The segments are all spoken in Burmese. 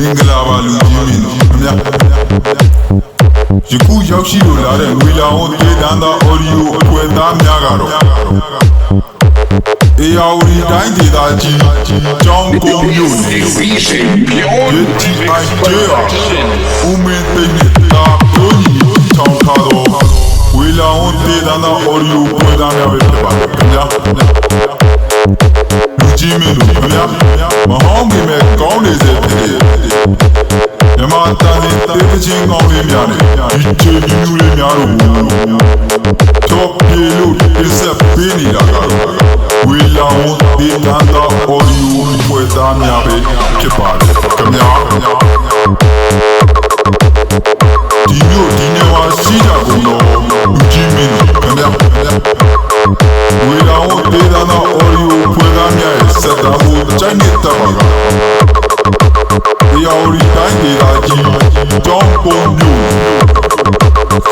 မင်္ဂလာပါလူကြီးမြင်တို့အများယခုရောက်ရှိလို့လာတဲ့ငွေလာဟောသေးတန်းသာအော်ဒီယိုအထွေသားများကတော့အေယာဝတီတိုင်းဒေသကြီးကျောင်းကုန်းမြို့နယ်ရေတီအိုင်ကျေးရွာဦးမင်းသိမ့်နဲ့တာဘုန်းကြီးချောင်းထားတော်ဝေလာဟောသေးတန်းသာအော်ဒီယိုပွဲသားများပဲဖြစ်ပါတယ်ခင်ဗျာ လူကြီးမင်းတို့ခင်ဗျာမဟောင်းခင်မဲ့ကောင်းနေစေဖြစ်တဲ့မြမတန်တဲ့တေးချင်းကောင်းလေးများနဲ့ဒီချေဒီလူလေးများတို့တော့ပြေလို့ပြဆက်ပေးနေတာကတော့ဝေလာဝန်ဒေသန္တာအော်ဒီယိုခွင့်သားများပဲဖြစ်ပါတယ်ခင်ဗျာ ဒီအော်ရီတိုင်းဒေသကြီးတောင်းပုံမျိုး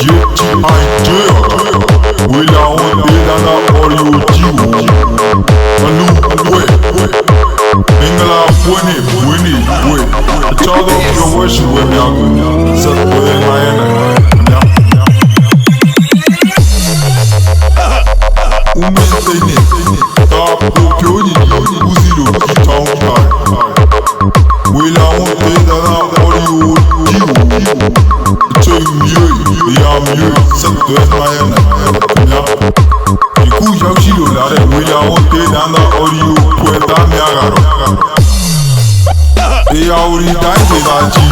ရေတီအိုင်ကျေဝီလာဝန်ဒေသနာအော်ရီယိုကြီးကိုမလူအတွေ့မင်္ဂလာပွင့်နေပွင့်နေပွင့်အချောသောပြောဝဲရှိဝဲများကိုစက်သွဲနိုင်ရနိုင် Meydana varıyor Tüm yıl yağmıyor Sıktı etmeyen Ya Escucha auxiliar el huila ordenando oriu puerta me agarró Y ahorita se da chi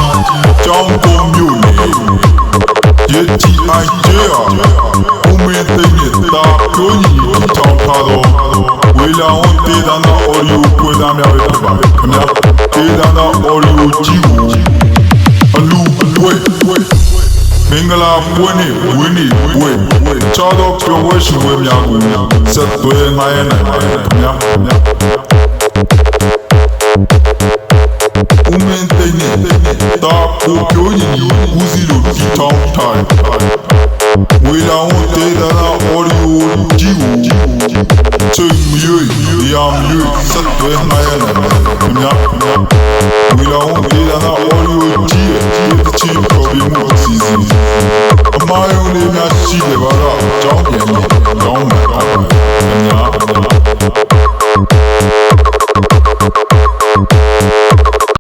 Chao comione Ye chi ay chea Umente yeta Koni chao tado Huila ordenando oriu puerta me agarró Queda na olho tigo Alu, we, we Mingala wini, wini, we Chado kyo we shuwe myagu Set doye ngaye na ngaye na Umenteni Ta kopyo yini Uzilo kitao tai Wela on te dana olho tigo Teng yoy ရောင်မြူစက်တွဲနိုင်ရတယ်ခင်ဗျာဝီလောင်းဒေသနာအော်ဒီယိုကြီးရဲ့တချီပေါ်ပြီးမှုအစီအစဉ်အမားယုံလေးများရှိတယ်ပါတော့ကြောင်းပြန်ကြောင်း